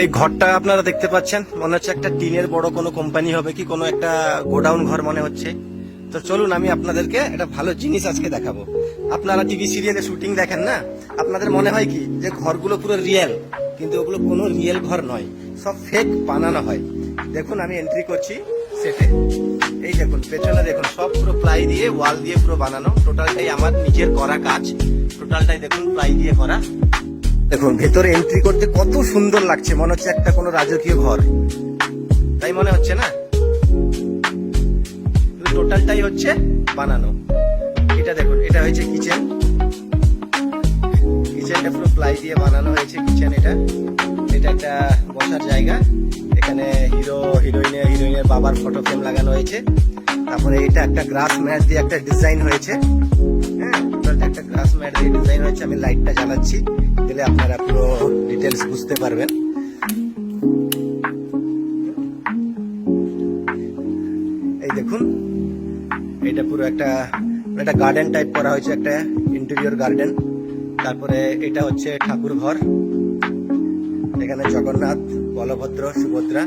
এই ঘরটা আপনারা দেখতে পাচ্ছেন। মনে হচ্ছে একটা টিনের বড় কোনো কোম্পানি হবে কি, কোনো একটা গোডাউন ঘর মনে হচ্ছে। তো চলুন, আমি আপনাদেরকে একটা ভালো জিনিস আজকে দেখাবো। আপনারা টিভি সিরিয়ালে শুটিং দেখেন না? আপনাদের মনে হয় কি যে ঘরগুলো পুরো রিয়েল কিন্তু ওগুলো কোনো রিয়েল ঘর নয়। সব ফেক বানানো হয়। দেখুন, আমি এন্ট্রি করছি সেটে এই দেখুন, পেছনে দেখুন, সব পুরো প্লাই দিয়ে ওয়াল দিয়ে পুরো বানানো। টোটালটাই আমার নিজের করা কাজ। টোটালটাই দেখুন প্লাই দিয়ে করা। দেখুন, ভেতরে এন্ট্রি করতে কত সুন্দর লাগছে, মনে হচ্ছে একটা কোনো রাজকীয় ঘর। তাই মনে হচ্ছে না? টোটালটাই হচ্ছে বানানো। এটা দেখুন, এটা হয়েছে কিচেন কিচেনটা পুরো প্লাই দিয়ে বানানো হয়েছে কিচেন এটা। এটা একটা বসার জায়গা। এখানে হিরো হিরোইনের হিরোইনের বাবার ফটো ফ্রেম লাগানো হয়েছে। তারপরে এটা একটা গ্রাস ম্যাচ দিয়ে একটা ডিজাইন হয়েছে। হ্যাঁ একটা গ্রাস ম্যাট দিয়ে ডিজাইন হয়েছে, আমি লাইটটা জ্বালাচ্ছি। দিলে আপনারা পুরো ডিটেলস বুঝতে পারবেন। এই দেখুন, এটা পুরো একটা একটা গার্ডেন টাইপ করা হয়েছে, একটা ইন্টেরিয়র গার্ডেন তারপরে এটা হচ্ছে ঠাকুর ঘর। এখানে জগন্নাথ, বলভদ্র, সুভদ্রা,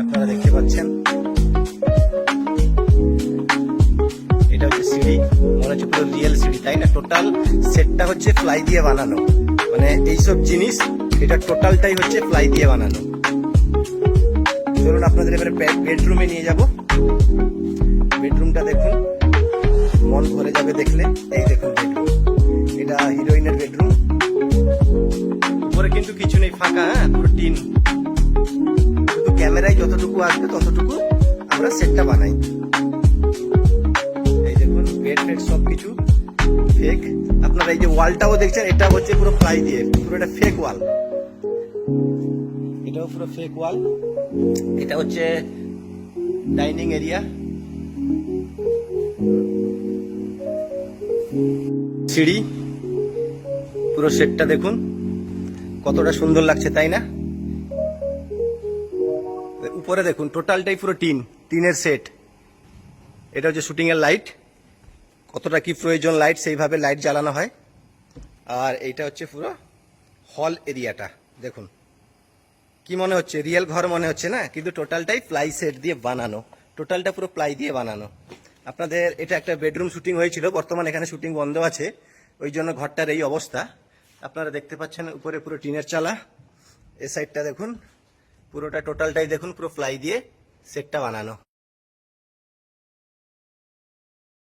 আপনারা দেখতে পাচ্ছেন। এটা হচ্ছে সিঁড়ি, মনে হচ্ছে পুরো রিয়েল সিঁড়ি। তাই না? টোটাল সেটটা হচ্ছে ফ্লাই দিয়ে বানানো। মানে এইসব জিনিস, এটা টোটালটাই হচ্ছে ফ্লাই দিয়ে বানানো। চলুন আপনাদের এবারে বেডরুমে নিয়ে যাব। বেডরুমটা দেখুন, মন ভরে যাবে দেখলে। এই দেখুন বেডরুম এটা হিরোইনের বেডরুম উপরে কিন্তু কিছু নেই, ফাঁকা হ্যাঁ পুরো টিন। শুধু ক্যামেরায় যতটুকু আসবে ততটুকু আমরা সেটটা বানাই। এই দেখুন বেড ফেড সব কিছু ফেক আপনারা এই যে ওয়ালটাও দেখছেন, এটা হচ্ছে পুরো প্লাই দিয়ে, পুরো এটা ফেক ওয়াল এটাও পুরো ফেক ওয়াল এটা হচ্ছে ডাইনিং এরিয়া সিঁড়ি। পুরো সেটটা দেখুন। কতটা সুন্দর লাগছে, তাই না? উপরে দেখুন টোটালটাই পুরো টিন, টিনের সেট এটা হচ্ছে শুটিং এর লাইট কতটা কি প্রয়োজন লাইট, সেইভাবে লাইট জ্বালানো হয়। আর এইটা হচ্ছে পুরো হল এরিয়াটা, দেখুন। কি মনে হচ্ছে? রিয়েল ঘর মনে হচ্ছে না? কিন্তু টোটালটাই প্লাই সেট দিয়ে বানানো। টোটালটা পুরো প্লাই দিয়ে বানানো। আপনাদের, এটা একটা বেডরুম শুটিং হয়েছিল, বর্তমানে এখানে শুটিং বন্ধ আছে। ওই জন্য ঘরটার এই অবস্থা। আপনারা দেখতে পাচ্ছেন উপরে পুরো টিনের চালা। এ সাইডটা দেখুন, পুরোটা টোটালটাই দেখুন, পুরো প্লাই দিয়ে সেটটা বানানো।